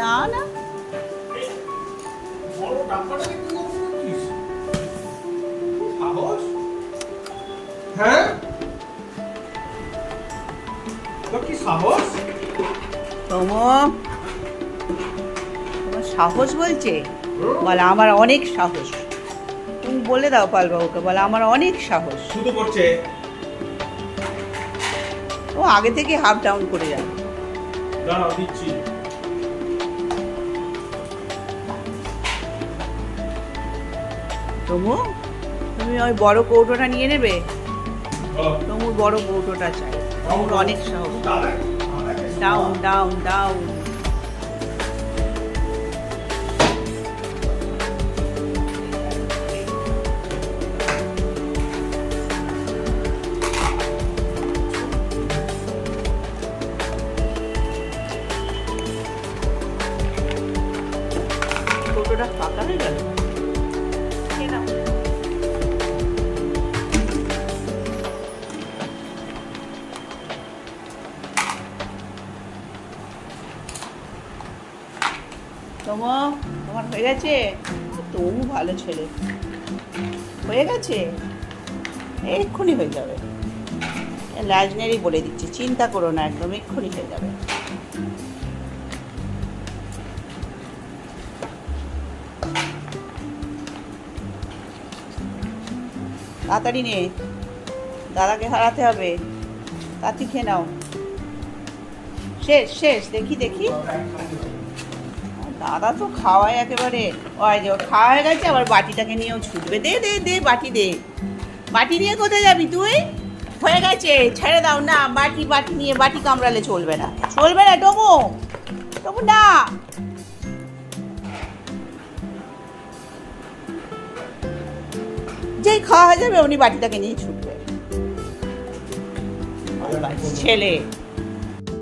না না। হ্যাঁ? কি সাহস? তোমার সাহস বলছে? বলে আমার অনেক সাহস। তুমি বলে দাও পালবাবুকে বলে আমার অনেক সাহস। শুধু করছে। ও আগে থেকে হাফ ডাউন করে যাবে। দাঁড়াও দিচ্ছি। তমু তুমি ওই বড় কৌটোটা নিয়ে নেবে। তমুর বড় কৌটোটা চাই। তমুর অনেক সাহস ডাউন ডাউন ডাউন কৌটোটা ফাঁকা হয়ে গেল? তোমা, তোমার হয়ে গেছে? তবু ভালো ছেলে। হয়ে গেছে? এক্ষুনি হয়ে যাবে। লাজনেরই বলে দিচ্ছি, চিন্তা করো না একদম, এক্ষুনি হয়ে যাবে। তাড়াতাড়ি নে। দাদাকে হারাতে হবে। তাড়াতাড়ি খেয়ে নাও। শেষ শেষ, দেখি দেখি। দাদা তো খাওয়ায় একেবারে। ওই যে খাওয়া হয়ে গেছে, আবার বাটিটাকে নিয়েও ছুটবে। দে দে দে বাটি দে। বাটি নিয়ে কোথায় যাবি তুই? হয়ে গেছে, ছেড়ে দাও, না, বাটি বাটি নিয়ে বাটি কামড়ালে চলবে না। চলবে না, ডোমো। ডোমো, না। যেই খাওয়া হয়ে যাবে, উনি বাটিটাকে নিয়ে ছুটবে। ছেলে।